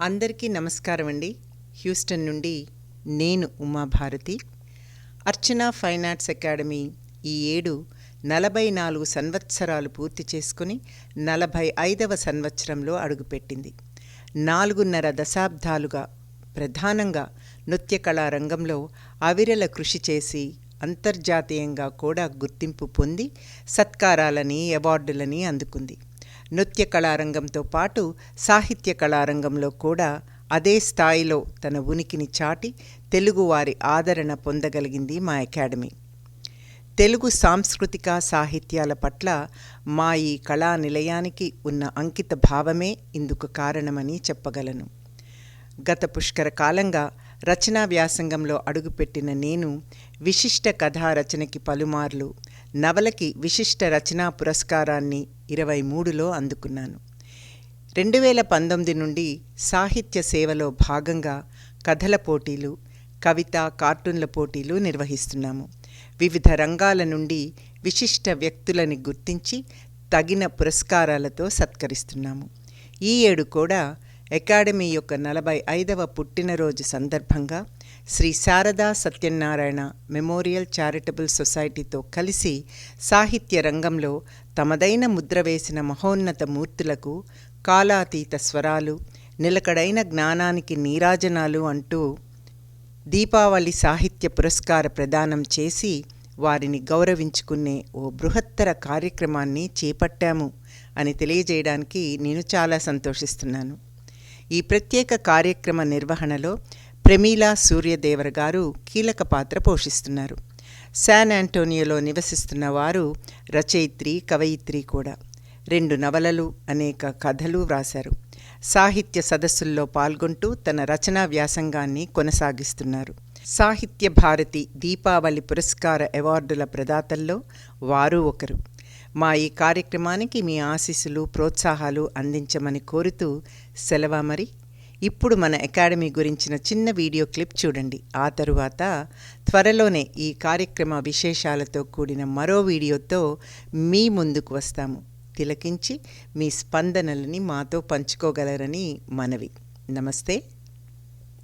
అందరికీ నమస్కారం అండి. హ్యూస్టన్ నుండి నేను Umabharati. Archana fine arts academy ఈ ఏడు నలభై నాలుగు సంవత్సరాలు పూర్తి చేసుకుని నలభై ఐదవ సంవత్సరంలో అడుగుపెట్టింది. నాలుగున్నర దశాబ్దాలుగా ప్రధానంగా నృత్య కళా రంగంలో అవిరల కృషి చేసి అంతర్జాతీయంగా కూడా గుర్తింపు పొంది సత్కారాలని అవార్డులని అందుకుంది. నృత్య కళారంగంతో పాటు సాహిత్య కళారంగంలో కూడా అదే స్థాయిలో తన ఉనికిని చాటి తెలుగువారి ఆదరణ పొందగలిగింది మా అకాడమీ. తెలుగు సాంస్కృతిక సాహిత్యాల పట్ల మా ఈ కళా నిలయానికి ఉన్న అంకిత భావమే ఇందుకు కారణమని చెప్పగలను. గత పుష్కర కాలంగా రచనా వ్యాసంగంలో అడుగుపెట్టిన నేను విశిష్ట కథా రచనకి పలుమార్లు నవలకి విశిష్ట రచనా పురస్కారాన్ని ఇరవై మూడులో అందుకున్నాను. రెండు వేల పంతొమ్మిది నుండి సాహిత్య సేవలో భాగంగా కథల పోటీలు కవిత కార్టూన్ల పోటీలు నిర్వహిస్తున్నాము. వివిధ రంగాల నుండి విశిష్ట వ్యక్తులని గుర్తించి తగిన పురస్కారాలతో సత్కరిస్తున్నాము. ఈ ఏడు కూడా అకాడమీ యొక్క నలభై ఐదవ పుట్టినరోజు సందర్భంగా శ్రీ శారదా సత్యనారాయణ మెమోరియల్ చారిటబుల్ సొసైటీతో కలిసి సాహిత్య రంగంలో తమదైన ముద్ర వేసిన మహోన్నత మూర్తులకు కాలాతీత స్వరాలు నిలకడైన జ్ఞానానికి నీరాజనాలు అంటూ దీపావళి సాహిత్య పురస్కార ప్రదానం చేసి వారిని గౌరవించుకునే ఓ బృహత్తర కార్యక్రమాన్ని చేపట్టాము అని తెలియజేయడానికి నేను చాలా సంతోషిస్తున్నాను. ఈ ప్రత్యేక కార్యక్రమ నిర్వహణలో ప్రమీలా సూర్యదేవర గారు కీలక పాత్ర పోషిస్తున్నారు. శాన్ ఆంటోనియోలో నివసిస్తున్న వారు రచయిత్రి కవయిత్రి కూడా. రెండు నవలలు అనేక కథలు వ్రాశారు. సాహిత్య సదస్సుల్లో పాల్గొంటూ తన రచనా వ్యాసంగాన్ని కొనసాగిస్తున్నారు. సాహిత్య భారతి దీపావళి పురస్కార అవార్డుల ప్రదాతల్లో వారు ఒకరు. మా ఈ కార్యక్రమానికి మీ ఆశీస్సులు ప్రోత్సాహాలు అందించమని కోరుతూ సెలవా మరి. ఇప్పుడు మన అకాడమీ గురించిన చిన్న వీడియో క్లిప్ చూడండి. ఆ తరువాత త్వరలోనే ఈ కార్యక్రమ విశేషాలతో కూడిన మరో వీడియోతో మీ ముందుకు వస్తాము. తిలకించి మీ స్పందనలని మాతో పంచుకోగలరని మనవి. నమస్తే.